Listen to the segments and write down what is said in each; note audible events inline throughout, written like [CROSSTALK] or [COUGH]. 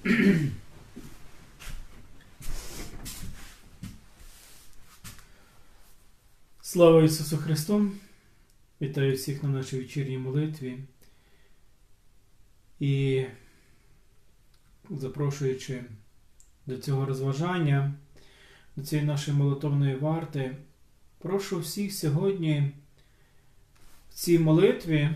[CLEARS THROAT] Слава Ісусу Христу! Вітаю всіх на нашій вечірній молитві. І запрошуючи до цього розважання, до цієї нашої молитовної варти, прошу всіх сьогодні в цій молитві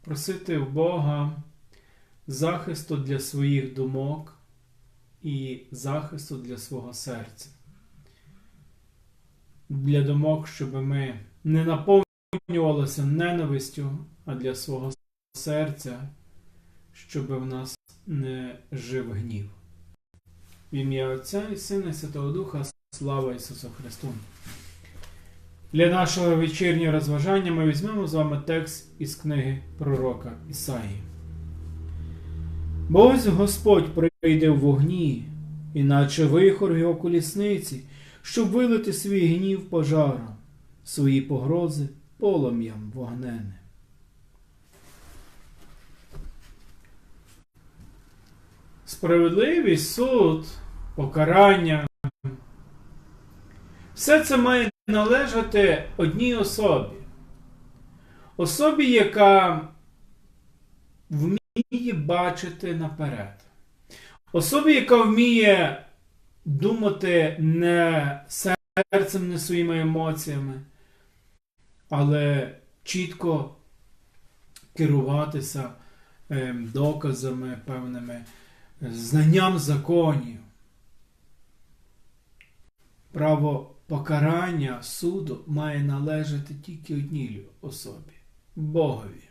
просити в Бога захисту для своїх думок і захисту для свого серця. Для думок, щоб ми не наповнювалися ненавистю, а для свого серця, щоб в нас не жив гнів. В ім'я Отця і Сина і Святого Духа, слава Ісусу Христу! Для нашого вечірнього розважання ми візьмемо з вами текст із книги пророка Ісаї. Бо ось Господь прийде в вогні, іначе вихор його колісниці, щоб вилити свій гнів пожаром, свої погрози полум'ям вогнене. Справедливість, суд, покарання. Все це має належати одній особі. Особі, яка вміє бачити наперед. Особі, яка вміє думати не серцем, не своїми емоціями, але чітко керуватися ем, доказами, певними знанням законів. Право покарання суду має належати тільки одній особі Богові.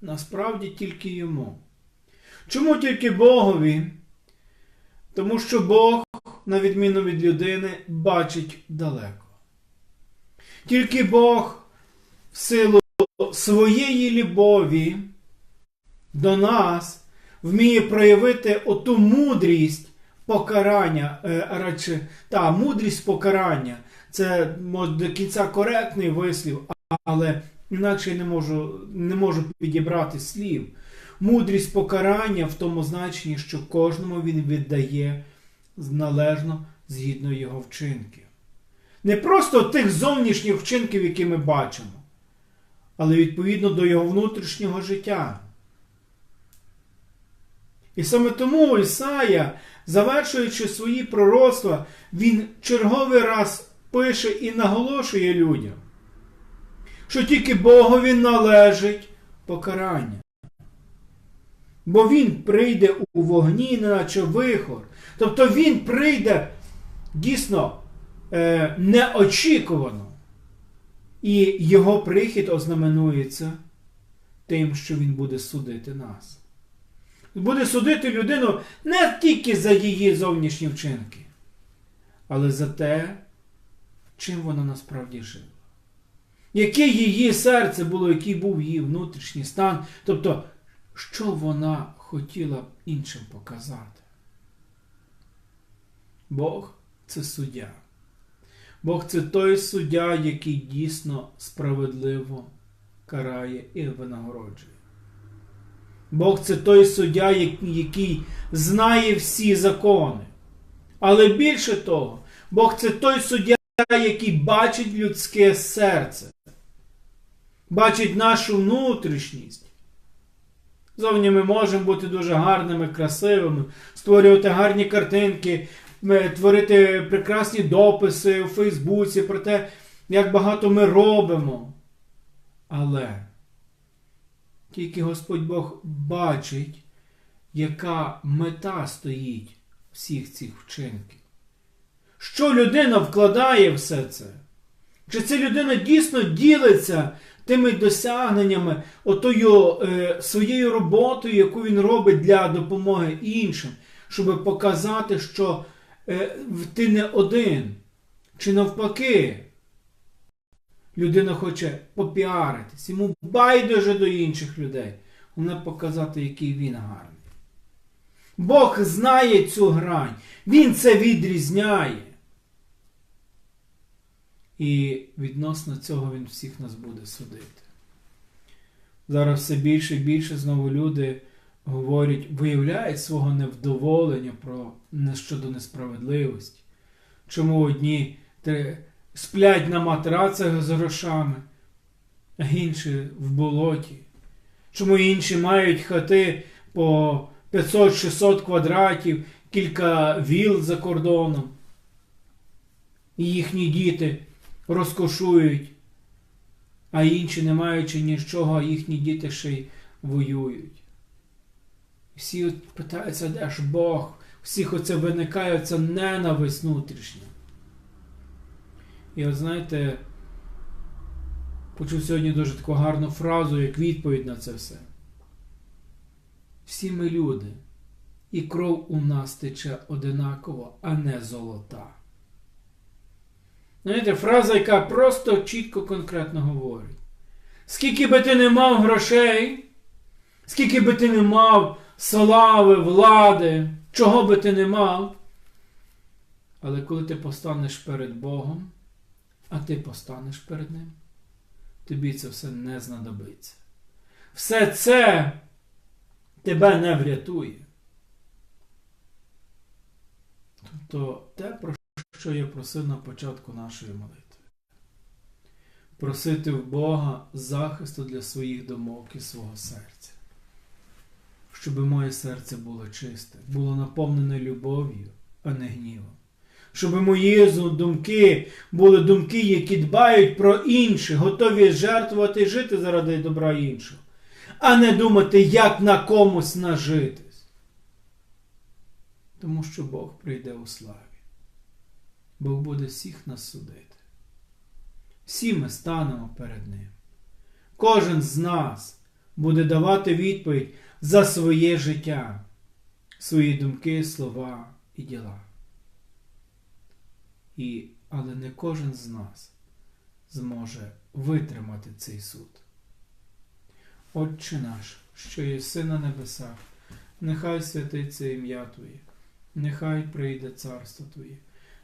Насправді тільки йому. Чому тільки Богові? Тому що Бог, на відміну від людини, бачить далеко. Тільки Бог в силу своєї любові до нас вміє проявити оту мудрість покарання, е, радше, та мудрість покарання. Це може до кінця коректний вислів, але інакше не можу, не можу підібрати слів. Мудрість покарання в тому значенні, що кожному він віддає належно згідно його вчинків. Не просто тих зовнішніх вчинків, які ми бачимо, але відповідно до його внутрішнього життя. І саме тому Ісая, завершуючи свої пророцтва, він черговий раз пише і наголошує людям, що тільки Богові належить покарання. Бо Він прийде у вогні, наче вихор. Тобто Він прийде дійсно е, неочікувано. І його прихід ознаменується тим, що Він буде судити нас. Буде судити людину не тільки за її зовнішні вчинки, але за те, чим вона насправді жила. Яке її серце було, який був її внутрішній стан, тобто, що вона хотіла б іншим показати. Бог це суддя. Бог це той суддя, який дійсно справедливо карає і винагороджує. Бог це той суддя, який знає всі закони. Але більше того, Бог це той суддя, який бачить людське серце, бачить нашу внутрішність. Зовні ми можемо бути дуже гарними, красивими, створювати гарні картинки, творити прекрасні дописи у Фейсбуці про те, як багато ми робимо. Але тільки Господь Бог бачить, яка мета стоїть всіх цих вчинків. Що людина вкладає все це? Чи ця людина дійсно ділиться тими досягненнями, отою е, своєю роботою, яку він робить для допомоги іншим, щоб показати, що е, ти не один, чи навпаки, людина хоче попіаритись, йому байдуже до інших людей, головне показати, який він гарний. Бог знає цю грань, Він це відрізняє. І відносно цього Він всіх нас буде судити. Зараз все більше і більше знову люди говорять, виявляють свого невдоволення про щодо несправедливості. Чому одні сплять на матрацах з грошами, а інші в болоті? Чому інші мають хати по 500-600 квадратів, кілька віл за кордоном? І їхні діти розкошують, а інші, не маючи нічого, їхні діти ще й воюють. Всі питаються, де ж Бог? Всіх оце виникає ця ненависть внутрішня. І от знаєте, почув сьогодні дуже таку гарну фразу, як відповідь на це все. Всі ми люди, і кров у нас тече одинаково, а не золота. Знаєте, фраза, яка просто чітко конкретно говорить. Скільки би ти не мав грошей, скільки би ти не мав слави, влади, чого би ти не мав, але коли ти постанеш перед Богом, а ти постанеш перед Ним, тобі це все не знадобиться. Все це тебе не врятує. Тобто те, про що я просив на початку нашої молитви. Просити в Бога захисту для своїх думок і свого серця. Щоб моє серце було чисте, було наповнене любов'ю, а не гнівом. Щоб мої думки були думки, які дбають про інших, готові жертвувати і жити заради добра іншого, а не думати, як на комусь нажитись. Тому що Бог прийде у славі. Бог буде всіх нас судити. Всі ми станемо перед Ним. Кожен з нас буде давати відповідь за своє життя, свої думки, слова і діла. І, Але не кожен з нас зможе витримати цей суд. Отче наш, що єси на небесах, нехай святиться ім'я Твоє, нехай прийде царство Твоє,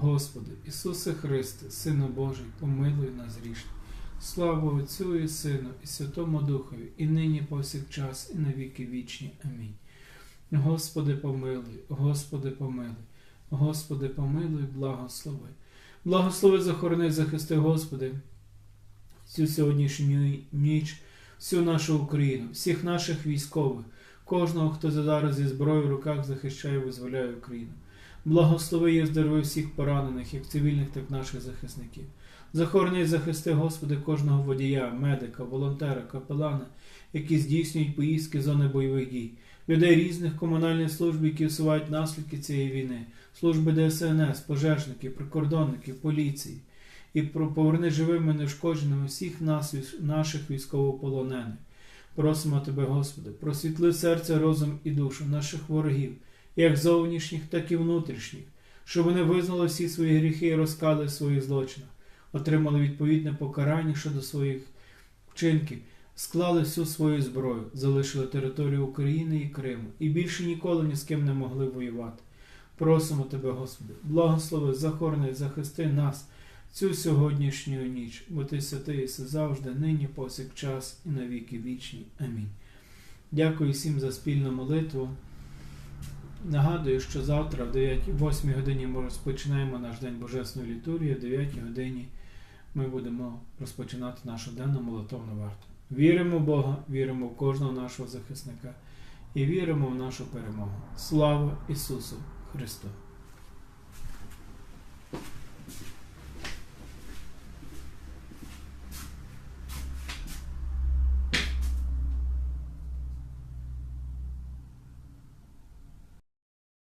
Господи, Ісусе Христе, Сину Божий, помилуй нас грішних. Слава Отцю і Сину, і Святому Духові, і нині повсякчас, і на віки вічні. Амінь. Господи, помилуй, Господи, помилуй, Господи, помилуй, благослови. Благослови, захорони, захисти, Господи, цю сьогоднішню ніч, всю нашу Україну, всіх наших військових, кожного, хто зараз зі зброєю в руках захищає і визволяє Україну. Благослови і здорови всіх поранених, як цивільних, так і наших захисників. Захорони і захисти, Господи, кожного водія, медика, волонтера, капелана, які здійснюють поїздки зони бойових дій, людей різних комунальних служб, які усувають наслідки цієї війни, служби ДСНС, пожежників, прикордонників, поліції, і поверни живими неушкодженими всіх нас, наших військовополонених. Просимо Тебе, Господи, просвітли серце, розум і душу наших ворогів, як зовнішніх, так і внутрішніх, щоб вони визнали всі свої гріхи і розкали в своїх злочинах, отримали відповідне покарання щодо своїх вчинків, склали всю свою зброю, залишили територію України і Криму і більше ніколи ні з ким не могли воювати. Просимо Тебе, Господи, благослови, захорони, захисти нас цю сьогоднішню ніч, бо Ти святий єси завжди, нині, повсякчас і на віки вічні. Амінь. Дякую всім за спільну молитву. Нагадую, що завтра в 9, 8 годині ми розпочинаємо наш день Божесної літургії, в 9 годині ми будемо розпочинати нашу денну молитовну варту. Віримо в Бога, віримо в кожного нашого захисника і віримо в нашу перемогу. Слава Ісусу Христу.